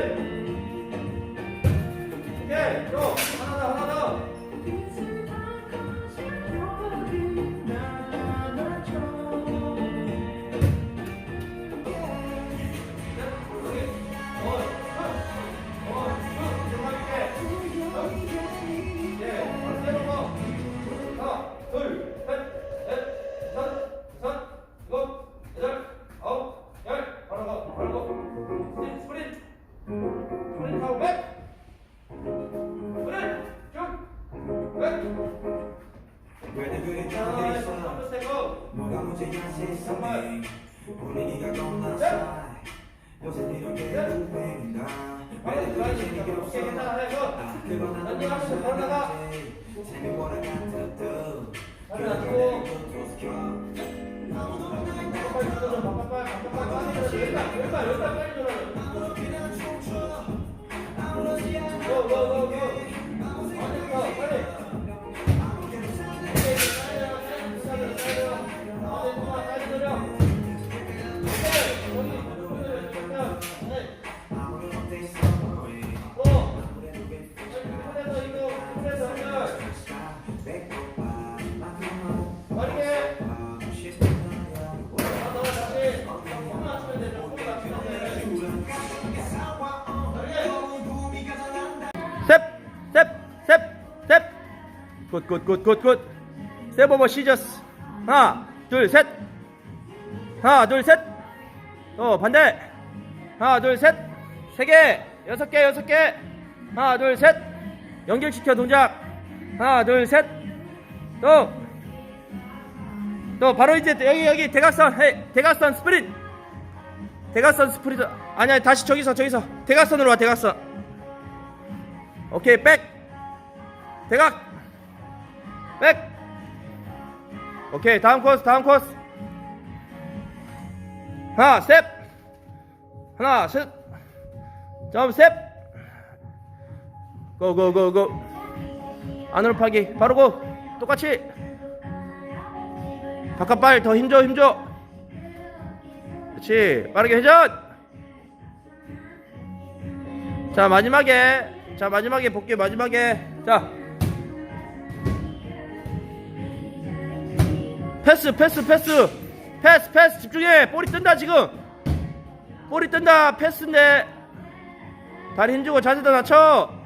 good. 내 그게 켜져 있어 뭐가 문제야 세상에 분위기가 겁나 싸 요새 이렇게 유행인가 왜내 그게 재미가 없어 아 그건 안 되지 재미보다 같아도 그런 걸켜 아무런 굿굿굿굿굿. 오버 시저스 하나 둘셋. 하나 둘셋또 반대. 하나 둘셋세개 여섯 개 여섯 개. 하나 둘셋. 연결시켜 동작. 하나 둘셋또. 또 바로 이제 여기 여기 대각선 헤이 대각선 스프린트 대각선 스프린트 아니야 다시 저기서 저기서. 대각선으로 와 대각선. 오케이 백 대각 백. 오케이 다음 코스 다음 코스. 하나 스텝 하나 셋. 점프 스텝 고고고고. 안으로 파기. 바로 고. 똑같이. 바깥발 더 힘줘 힘줘. 그렇지. 빠르게 회전. 자 마지막에. 자 마지막에 볼게요 마지막에. 자 패스 패스 패스. 패스 패스. 집중해. 볼이 뜬다 지금. 볼이 뜬다. 패스인데. 다리 힘주고 자세도 낮춰